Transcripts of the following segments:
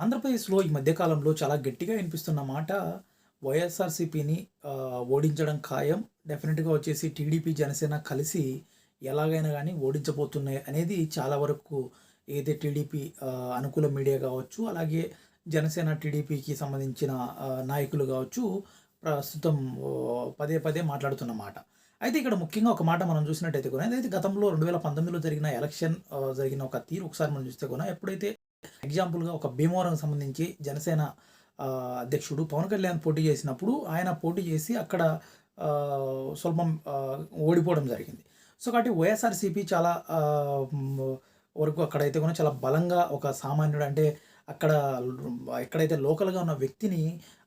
ఆంధ్రప్రదేశ్లో ఈ మధ్యకాలంలో చాలా గట్టిగా వినిపిస్తున్న మాట వైఎస్ఆర్సీపీని ఓడించడం ఖాయం. డెఫినెట్గా వచ్చేసి టీడీపీ జనసేన కలిసి ఎలాగైనా కానీ ఓడించబోతున్నాయి అనేది చాలా వరకు ఏదైతే టీడీపీ అనుకూల మీడియా కావచ్చు అలాగే జనసేన టీడీపీకి సంబంధించిన నాయకులు కావచ్చు ప్రస్తుతం పదే పదే మాట్లాడుతున్న మాట. అయితే ఇక్కడ ముఖ్యంగా ఒక మాట మనం చూసినట్టయితే కూడా ఏదైతే గతంలో రెండు వేల పంతొమ్మిదిలో జరిగిన ఎలక్షన్ జరిగిన ఒక తీరు ఒకసారి మనం చూస్తే కూడా ఎప్పుడైతే ఎగ్జాంపుల్గా ఒక భీమవరం సంబంధించి జనసేన అధ్యక్షుడు పవన్ కళ్యాణ్ పోటీ చేసినప్పుడు ఆయన పోటీ చేసి అక్కడ స్వల్పం ఓడిపోవడం జరిగింది. సో కాబట్టి వైఎస్ఆర్సీపీ చాలా వరకు అక్కడైతే కూడా చాలా బలంగా ఒక సామాన్యుడు అంటే అక్కడ ఎక్కడైతే లోకల్గా ఉన్న వ్యక్తిని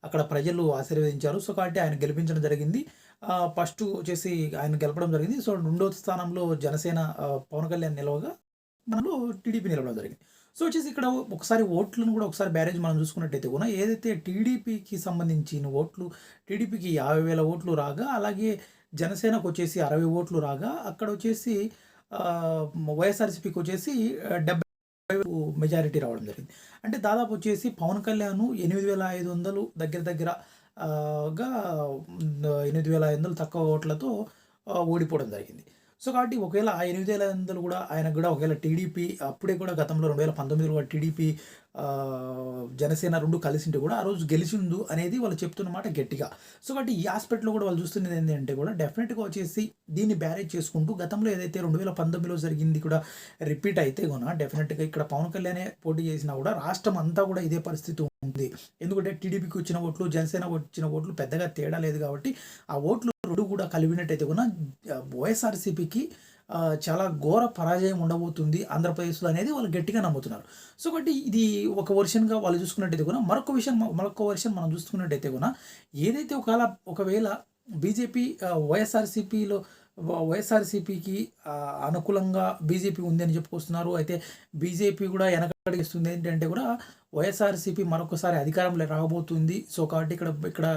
అక్కడ ప్రజలు ఆశీర్వదించారు. సో కాబట్టి ఆయన గెలిపించడం జరిగింది. ఫస్ట్ వచ్చేసి ఆయన గెలపడం జరిగింది. సో రెండో స్థానంలో జనసేన పవన్ కళ్యాణ్ నిలవగా మనలో టీడీపీ నిలవడం జరిగింది. సో వచ్చేసి ఇక్కడ ఒకసారి ఓట్లను కూడా ఒకసారి బ్యారేజ్ మనం చూసుకున్నట్టయితే కూడా ఏదైతే టీడీపీకి సంబంధించిన ఓట్లు టీడీపీకి యాభై వేల ఓట్లు రాగా అలాగే జనసేనకు వచ్చేసి అరవై ఓట్లు రాగా అక్కడ వచ్చేసి వైఎస్ఆర్సీపీకి వచ్చేసి డెబ్బై మెజారిటీ రావడం జరిగింది. అంటే దాదాపు వచ్చేసి పవన్ కళ్యాణ్ ఎనిమిది వేల ఐదు వందలు దగ్గర దగ్గర గా ఎనిమిది వేల ఐదు వందలు తక్కువ ఓట్లతో ఓడిపోవడం జరిగింది. సో కాబట్టి ఒకవేళ ఆ ఎనిమిది వేల ఐదు వందలు కూడా ఆయనకు కూడా ఒకవేళ టీడీపీ అప్పుడే కూడా గతంలో రెండు వేల పంతొమ్మిదిలో కూడా టీడీపీ జనసేన రెండు కలిసింటే కూడా ఆ రోజు గెలిచిండు అనేది వాళ్ళు చెప్తున్నమాట గట్టిగా. సో కాబట్టి ఈ ఆస్పెక్ట్లో కూడా వాళ్ళు చూస్తున్నది ఏంటంటే కూడా డెఫినెట్గా వచ్చేసి దీన్ని బ్యారేజ్ చేసుకుంటూ గతంలో ఏదైతే రెండు వేల పంతొమ్మిదిలో జరిగింది కూడా రిపీట్ అయితే కూడా డెఫినెట్గా ఇక్కడ పవన్ కళ్యాణే పోటీ చేసినా కూడా రాష్ట్రం అంతా కూడా ఇదే పరిస్థితి ఉంది. ఎందుకంటే టీడీపీకి వచ్చిన ఓట్లు జనసేన వచ్చిన ఓట్లు పెద్దగా తేడా లేదు కాబట్టి ఆ ఓట్లు రెండు కూడా కలిపినట్టయితే కూడా వైఎస్ఆర్సీపీకి చాలా ఘోర పరాజయం ఉండబోతుంది ఆంధ్రప్రదేశ్లో అనేది వాళ్ళు గట్టిగా నమ్ముతున్నారు. సో కాబట్టి ఇది ఒక వర్షన్గా వాళ్ళు చూసుకున్నట్టయితే కూడా మరొక విషయం మరొక వర్షన్ మనం చూసుకున్నట్టయితే కూడా ఏదైతే ఒకవేళ ఒకవేళ బీజేపీ వైఎస్ఆర్సీపీలో వైఎస్ఆర్సీపీకి అనుకూలంగా బీజేపీ ఉంది అని చెప్పుకొస్తున్నారు. అయితే బీజేపీ కూడా వెనకడిగిస్తుంది. ఏంటంటే కూడా వైఎస్ఆర్సీపీ మరొకసారి అధికారంలో రాబోతుంది. సో కాబట్టి ఇక్కడ ఇక్కడ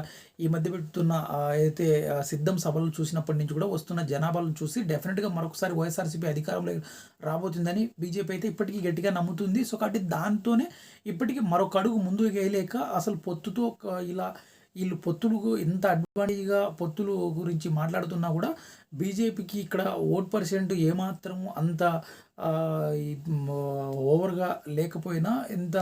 ఈ మధ్య పెడుతున్న అయితే సిద్ధం సభలు చూసినప్పటి నుంచి కూడా వస్తున్న జనాభాలను చూసి డెఫినెట్గా మరొకసారి వైఎస్ఆర్సీపీ అధికారంలో రాబోతుందని బీజేపీ అయితే ఇప్పటికీ గట్టిగా నమ్ముతుంది. సో కాబట్టి దాంతోనే ఇప్పటికీ మరొక అడుగు ముందుకు వేయలేక అసలు పొత్తుతో ఇలా వీళ్ళు పొత్తులు ఎంత అడ్వాంటేజ్గా పొత్తులు గురించి మాట్లాడుతున్నా కూడా బీజేపీకి ఇక్కడ ఓట్ పర్సెంట్ ఏమాత్రం అంత ఈ, ఓవర్గా లేకపోయినా ఎంత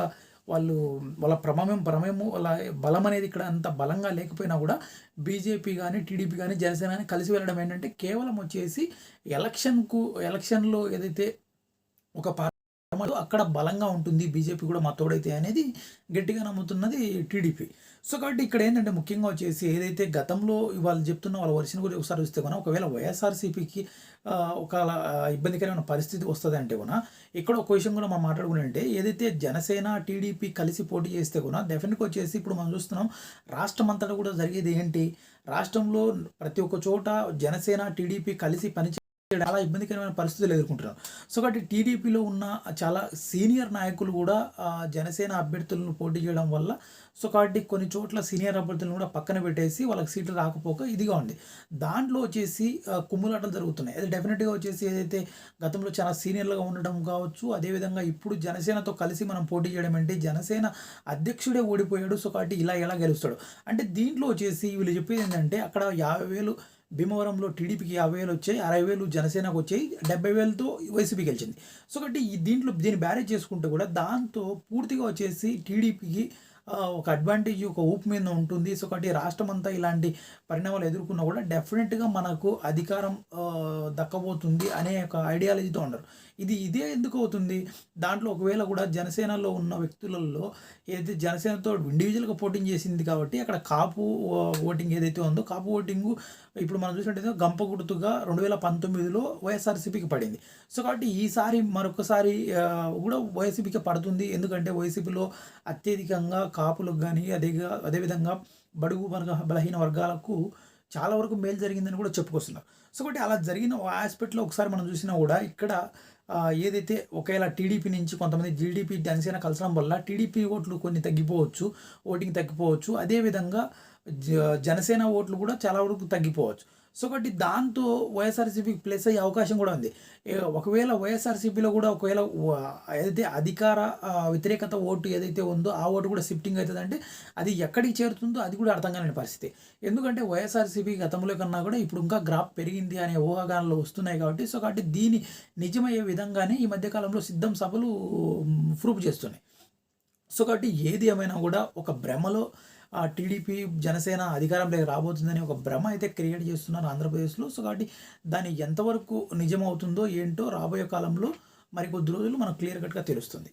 వాళ్ళు వాళ్ళ ప్రమేయం ప్రమేయము వాళ్ళ బలం అనేది ఇక్కడ అంత బలంగా లేకపోయినా కూడా బీజేపీ కానీ టీడీపీ కానీ జనసేన కానీ కలిసి వెళ్ళడం ఏంటంటే కేవలం వచ్చేసి ఎలక్షన్కు ఎలక్షన్లో ఏదైతే ఒక పార్టీ అక్కడ బలంగా ఉంటుంది బీజేపీ కూడా మా తోడైతే అనేది గట్టిగా నమ్ముతున్నది టీడీపీ. సో కాబట్టి ఇక్కడ ఏంటంటే ముఖ్యంగా వచ్చేసి ఏదైతే గతంలో వాళ్ళు చెప్తున్న వాళ్ళ వర్షన్ గురించి ఒకసారి చూస్తే కూడా ఒకవేళ వైఎస్ఆర్సీపీకి ఒక ఇబ్బందికరమైన పరిస్థితి వస్తుంది అంటే కూడా ఇక్కడ ఒక విషయం కూడా మనం మాట్లాడుకుంటే ఏదైతే జనసేన టీడీపీ కలిసి పోటీ చేస్తే కూడా డెఫినెట్గా వచ్చేసి ఇప్పుడు మనం చూస్తున్నాం రాష్ట్రం అంతటా కూడా జరిగేది ఏంటి? రాష్ట్రంలో ప్రతి ఒక్క చోట జనసేన టీడీపీ కలిసి ఇక్కడ చాలా ఇబ్బందికరమైన పరిస్థితులు ఎదుర్కొంటున్నారు. సో కాబట్టి టీడీపీలో ఉన్న చాలా సీనియర్ నాయకులు కూడా జనసేన అభ్యర్థులను పోటీ చేయడం వల్ల సో కాబట్టి కొన్ని చోట్ల సీనియర్ అభ్యర్థులను కూడా పక్కన పెట్టేసి వాళ్ళకి సీట్లు రాకపోక ఇదిగా ఉంది. దాంట్లో వచ్చేసి కుమ్ములాటలు జరుగుతున్నాయి. అది డెఫినెట్గా వచ్చేసి ఏదైతే గతంలో చాలా సీనియర్లుగా ఉండడం కావచ్చు అదేవిధంగా ఇప్పుడు జనసేనతో కలిసి మనం పోటీ చేయడం అంటే జనసేన అధ్యక్షుడే ఓడిపోయాడు. సో కాబట్టి ఇలా ఎలా గెలుస్తాడు? అంటే దీంట్లో వచ్చేసి వీళ్ళు చెప్పేది ఏంటంటే అక్కడ యాభై వేలు భీమవరంలో టీడీపీకి యాభై వేలు వచ్చాయి అరవై వేలు జనసేనకు వచ్చాయి డెబ్బై వేలతో వైసీపీ గెలిచింది. సో కాబట్టి ఈ దీంట్లో దీన్ని బ్యారేజ్ చేసుకుంటే కూడా దాంతో పూర్తిగా వచ్చేసి టీడీపీకి ఒక అడ్వాంటేజ్ ఒక ఊపు మీద ఉంటుంది. సో కాబట్టి రాష్ట్రం అంతా ఇలాంటి పరిణామాలు ఎదుర్కొన్నా కూడా డెఫినెట్గా మనకు అధికారం దక్కబోతుంది అనే ఒక ఐడియాలజీతో ఉండరు ఇది ఇదే ఎందుకు అవుతుంది? దాంట్లో ఒకవేళ కూడా జనసేనలో ఉన్న వ్యక్తులలో ఏదైతే జనసేనతో ఇండివిజువల్గా పోటింగ్ చేసింది కాబట్టి అక్కడ కాపు ఓటింగ్ ఏదైతే ఉందో కాపు ఓటింగు ఇప్పుడు మనం చూసినట్టయితే గంప గుర్తుగా రెండు వేల పంతొమ్మిదిలో వైఎస్ఆర్సీపీకి పడింది. సో కాబట్టి ఈసారి మరొకసారి కూడా వైసీపీకి పడుతుంది. ఎందుకంటే వైసీపీలో అత్యధికంగా కాపులకు కానీ అదే అదేవిధంగా బడుగు వర్గ బలహీన వర్గాలకు చాలా వరకు మేలు జరిగిందని కూడా చెప్పుకొస్తున్నారు సో కాబట్టి అలా జరిగిన ఆస్పెక్ట్లో ఒకసారి మనం చూసినా కూడా ఇక్కడ ఏదైతే ఒకవేళ టీడీపీ నుంచి కొంతమంది జీడీపీ జనసేన కలసడం వల్ల టీడీపీ ఓట్లు కొన్ని తగ్గిపోవచ్చు ఓటింగ్ తగ్గిపోవచ్చు. అదేవిధంగా జ జనసేన ఓట్లు కూడా చాలా వరకు తగ్గిపోవచ్చు. సో కాబట్టి దాంతో వైఎస్ఆర్సీపీకి ప్లస్ అయ్యే అవకాశం కూడా ఉంది. ఒకవేళ వైఎస్ఆర్సీపీలో కూడా ఒకవేళ ఏదైతే అధికార వ్యతిరేకత ఓటు ఏదైతే ఉందో ఆ ఓటు కూడా షిఫ్టింగ్ అవుతుందంటే అది ఎక్కడికి చేరుతుందో అది కూడా అర్థం కాని పరిస్థితి. ఎందుకంటే వైఎస్ఆర్సీపీ గతంలో కన్నా కూడా ఇప్పుడు ఇంకా గ్రాఫ్ పెరిగింది అనే ఊహాగానాలు వస్తున్నాయి కాబట్టి సో కాబట్టి దీని నిజమయ్యే విధంగానే ఈ మధ్యకాలంలో సిద్ధం సభలు ప్రూఫ్ చేస్తున్నాయి. సో కాబట్టి ఏది ఏమైనా కూడా ఒక భ్రమలో టీడీపీ జనసేన అధికారంలోకి రాబోతుందని ఒక భ్రమ అయితే క్రియేట్ చేస్తున్నారు ఆంధ్రప్రదేశ్లో. సో కాబట్టి దాని ఎంతవరకు నిజమవుతుందో ఏంటో రాబోయే కాలంలో మరికొద్ది రోజులు మనకు క్లియర్ కట్గా తెలుస్తుంది.